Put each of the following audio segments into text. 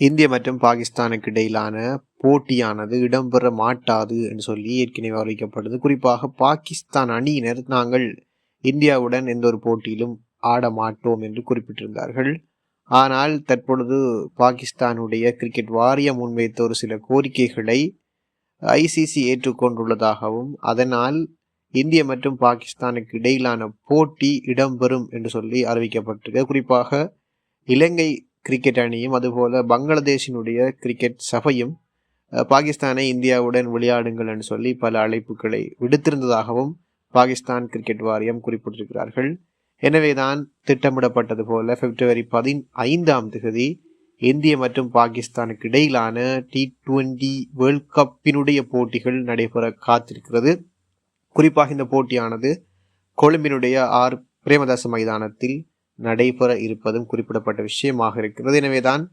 இந்திய மற்றும் பாகிஸ்தானுக்கு இடையிலான போட்டியானது இடம்பெற மாட்டாது என்று சொல்லி ஏற்கனவே அறிவிக்கப்பட்டது. குறிப்பாக பாகிஸ்தான் அணியினர் நாங்கள் இந்தியாவுடன் எந்த ஒரு போட்டியிலும் ஆட மாட்டோம் என்று குறிப்பிட்டிருந்தார்கள். ஆனால் தற்பொழுது பாகிஸ்தானுடைய கிரிக்கெட் வாரியம் முன்வைத்த ஒரு சில கோரிக்கைகளை ஐசிசி ஏற்றுக்கொண்டுள்ளதாகவும் அதனால் இந்திய மற்றும் பாகிஸ்தானுக்கு இடையிலான போட்டி இடம்பெறும் என்று சொல்லி அறிவிக்கப்பட்டிருக்கு குறிப்பாக இலங்கை கிரிக்கெட் அணியும் அதுபோல பங்களாதேஷினுடைய கிரிக்கெட் சபையும் பாகிஸ்தானை இந்தியாவுடன் விளையாடுங்கள் என்று சொல்லி பல அழைப்புகளை விடுத்திருந்ததாகவும் பாகிஸ்தான் கிரிக்கெட் வாரியம் குறிப்பிட்டிருக்கிறார்கள். எனவேதான் திட்டமிடப்பட்டது போல பிப்ரவரி பதினைந்தாம் தேதி இந்திய மற்றும் பாகிஸ்தானுக்கு இடையிலான டி டுவெண்டி வேர்ல்ட் கப்பினுடைய போட்டிகள் நடைபெற காத்திருக்கிறது. குறிப்பாக இந்த போட்டியானது கொழும்பினுடைய ஆர். பிரேமதாச மைதானத்தில் நடைபெற இருப்பதும் குறிப்பிடப்பட்ட விஷயமாக இருக்கிறது. எனவேதான்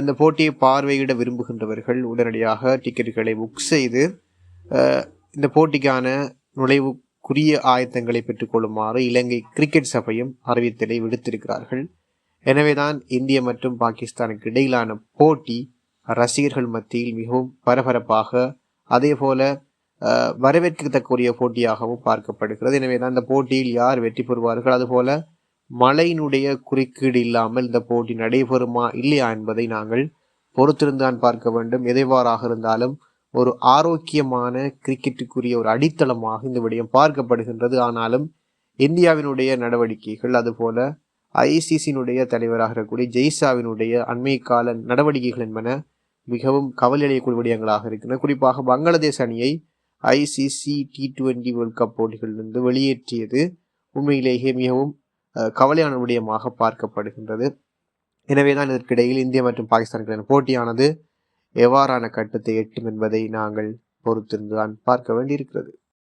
இந்த போட்டியை பார்வையிட விரும்புகின்றவர்கள் உடனடியாக டிக்கெட்டுகளை புக் செய்து இந்த போட்டிக்கான நுழைவுக்குரிய ஆயத்தங்களை பெற்றுக்கொள்ளுமாறு இலங்கை கிரிக்கெட் சபையும் அறிவித்தலை விடுத்திருக்கிறார்கள். எனவேதான் இந்திய மற்றும் பாகிஸ்தானுக்கு இடையிலான போட்டி ரசிகர்கள் மத்தியில் மிகவும் பரபரப்பாக அதே போல வரவேற்கத்தக்கூடிய போட்டியாகவும் பார்க்கப்படுகிறது. எனவேதான் இந்த போட்டியில் யார் வெற்றி பெறுவார்கள்? அதுபோல மழையினுடைய குறுக்கீடு இல்லாமல் இந்த போட்டி நடைபெறுமா இல்லையா என்பதை நாங்கள் பொறுத்திருந்தான் பார்க்க வேண்டும். எதைவாறாக இருந்தாலும் ஒரு ஆரோக்கியமான கிரிக்கெட்டுக்குரிய ஒரு அடித்தளமாக இந்த விடயம் பார்க்கப்படுகின்றது. ஆனாலும் இந்தியாவினுடைய நடவடிக்கைகள் அதுபோல ஐசிசியினுடைய தலைவராக இருக்கக்கூடிய ஜெய்சாவினுடைய அண்மை கால நடவடிக்கைகள் என்பன மிகவும் கவலையடையக்கூடிய விடயங்களாக இருக்கின்றன. குறிப்பாக பங்களாதேஷ் அணியை ICC T twenty world cup போட்டிகளிலிருந்து வெளியேற்றியது உண்மையிலேயே மிகவும் கவலையான விடயமாக பார்க்கப்படுகின்றது. எனவேதான் இதற்கிடையில் இந்தியா மற்றும் பாகிஸ்தானுக்கான போட்டியானது எவ்வாறான கட்டத்தை எட்டும் என்பதை நாங்கள் பொறுத்திருந்துதான் பார்க்க வேண்டியிருக்கிறது.